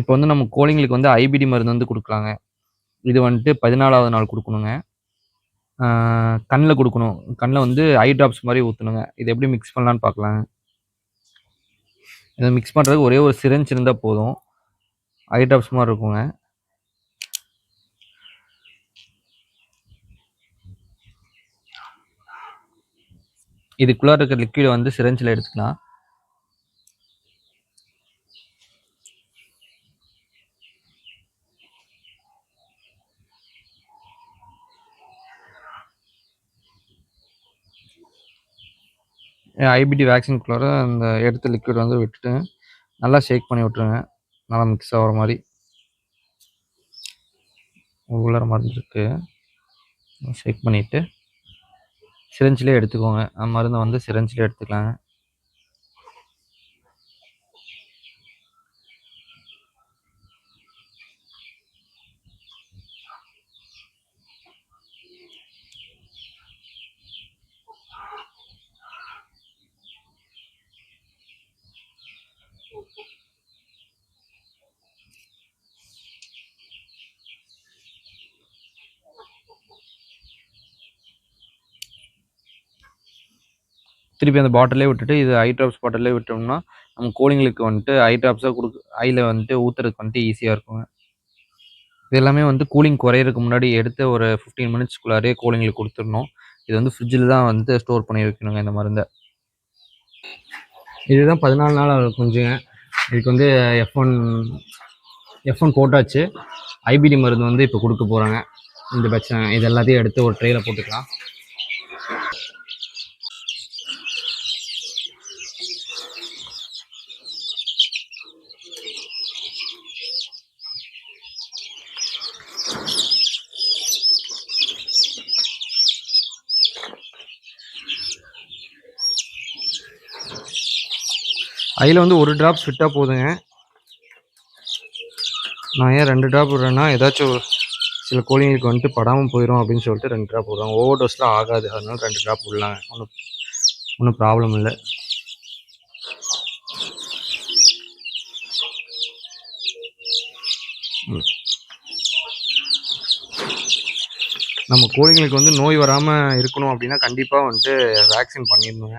இப்போ வந்து நம்ம கோழிங்களுக்கு வந்து ஐபிடி மருந்து வந்து கொடுக்குறாங்க இது வந்துட்டு 14வது நாள் கொடுக்கணுங்க கண்ணில் கொடுக்கணும் கண்ணில் வந்து ஐ ட்ராப்ஸ் மாதிரி ஊற்றணுங்க இது எப்படி மிக்ஸ் பண்ணலான்னு பார்க்கலாங்க. இதை மிக்ஸ் பண்ணுறதுக்கு ஒரே ஒரு சிரஞ்ச் இருந்தால் போதும். ஐ ட்ராப்ஸ் மாதிரி இருக்குங்க. இதுக்குள்ளே இருக்கிற லிக்விடை வந்து சிரஞ்சில் எடுத்துக்கலாம். ஐபிடி வேக்சின்குள்ளார அந்த எடுத்த லிக்விட் வந்து விட்டுட்டு, நல்லா ஷேக் பண்ணி விட்டுருங்க. நல்லா மிக்ஸ் ஆகிற மாதிரி உள்ளார மருந்துருக்கு ஷேக் பண்ணிவிட்டு சிரஞ்சிலே எடுத்துக்கோங்க. அந்த மருந்த வந்து சிரிஞ்சிலே எடுத்துக்கலாங்க. திருப்பி அந்த பாட்டிலே விட்டுட்டு, இது ஐ ட்ராப்ஸ் பாட்டிலே விட்டோம்னா, நம்ம கோழிங்களுக்கு வந்துட்டு ஐ ட்ராப்ஸாக கொடுக்கு ஐயில் வந்துட்டு ஊத்துறதுக்கு வந்துட்டு ஈஸியாக இருக்குங்க. இது எல்லாமே வந்து கூலிங் குறையறதுக்கு முன்னாடி எடுத்து ஒரு ஃபிஃப்டீன் மினிட்ஸ்க்குள்ளாரே கோழிங்களுக்கு கொடுத்துடணும் இது வந்து ஃப்ரிட்ஜில் தான் வந்து ஸ்டோர் பண்ணி வைக்கணுங்க இந்த மருந்தை இதுதான் 14 நாள் ஆகுது குஞ்சுங்க. இதுக்கு வந்து எஃப்1 எஃப்1 போட்டாச்சு. ஐபிடி மருந்து வந்து இப்போ கொடுக்க போகிறாங்க இந்த பிரச்சனை இது எல்லாத்தையும் எடுத்து ஒரு ட்ரெயில போட்டுக்கலாம். அதில் வந்து ஒரு ட்ராப்ஸ் விட்டால் போதுங்க. நான் ஏன் ரெண்டு ட்ராப் விடுறேன்னா, ஏதாச்சும் சில கோழிங்களுக்கு வந்துட்டு படாமல் போயிடும் அப்படின்னு சொல்லிட்டு 2 டிராப் விடுறேன். ஓவர் டோஸ்லாம் ஆகாது. அதனால ரெண்டு ட்ராப் விடலாங்க. ஒன்றும் ஒன்றும் ப்ராப்ளம் இல்லை ம். நம்ம கோழிங்களுக்கு வந்து நோய் வராமல் இருக்கணும் அப்படின்னா, கண்டிப்பாக வந்துட்டு வேக்சின் பண்ணிடணுங்க